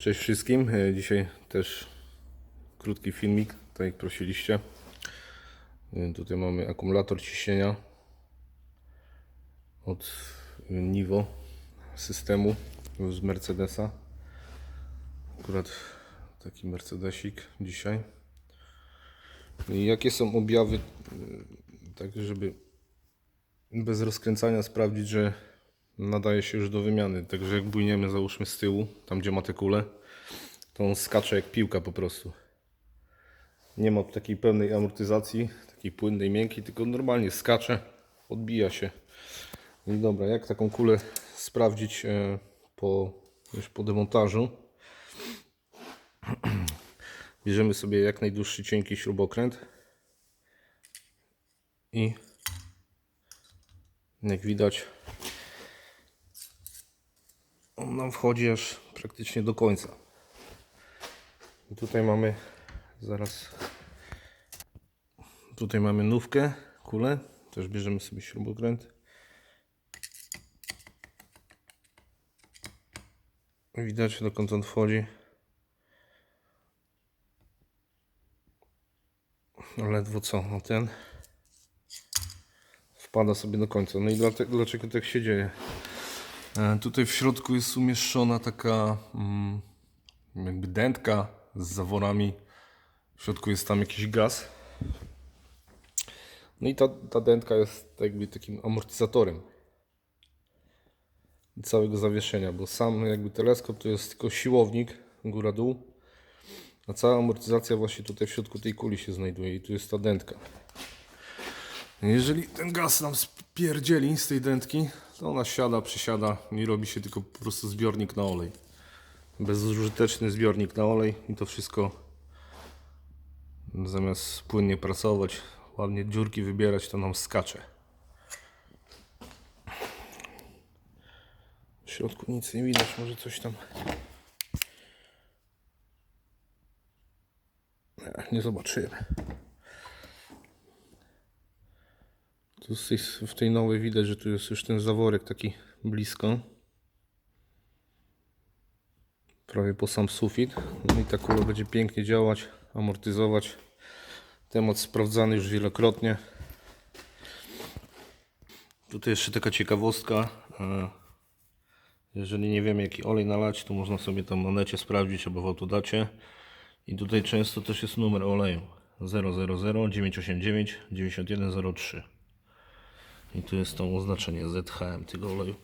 Cześć wszystkim. E, Dzisiaj też krótki filmik, tak jak prosiliście. E, Tutaj mamy akumulator ciśnienia od Nivo systemu z Mercedesa. Akurat taki Mercedesik dzisiaj. I jakie są objawy, e, tak żeby bez rozkręcania sprawdzić, że nadaje się już do wymiany. Także jak bujniemy załóżmy z tyłu, tam gdzie ma te kule, to on skacze jak piłka po prostu. Nie ma takiej pełnej amortyzacji, takiej płynnej, miękkiej, tylko normalnie skacze, odbija się. No I dobra, jak taką kulę sprawdzić e, po, już po demontażu? Bierzemy sobie jak najdłuższy cienki śrubokręt i jak widać on nam wchodzi aż praktycznie do końca. I tutaj mamy zaraz tutaj mamy nówkę, kulę. Też bierzemy sobie śrubokręt. Widać dokąd on wchodzi. Ledwo co, no ten wpada sobie do końca. No i dlaczego tak się dzieje? E, Tutaj w środku jest umieszczona taka mm, jakby dętka z zaworami. W środku jest tam jakiś gaz. No i ta, ta dętka jest jakby takim amortyzatorem całego zawieszenia, bo sam jakby teleskop to jest tylko siłownik góra-dół, a cała amortyzacja właśnie tutaj w środku tej kuli się znajduje i tu jest ta dętka. Jeżeli ten gaz nam spierdzieli z tej dętki, to ona siada, przysiada i robi się tylko po prostu zbiornik na olej. Bezużyteczny zbiornik na olej i to wszystko zamiast płynnie pracować, ładnie dziurki wybierać, to nam skacze. W środku nic nie widać, może coś tam. Nie, nie zobaczymy. Tu w tej nowej widać, że tu jest już ten zaworek taki blisko. Prawie po sam sufit. No i ta kula będzie pięknie działać, amortyzować. Temat sprawdzany już wielokrotnie. Tutaj jeszcze taka ciekawostka. e, Jeżeli nie wiemy jaki olej nalać, to można sobie tam na necie sprawdzić albo w autodacie. I tutaj często też jest numer oleju 000 989 9103. I tu jest to oznaczenie ZHM tego oleju.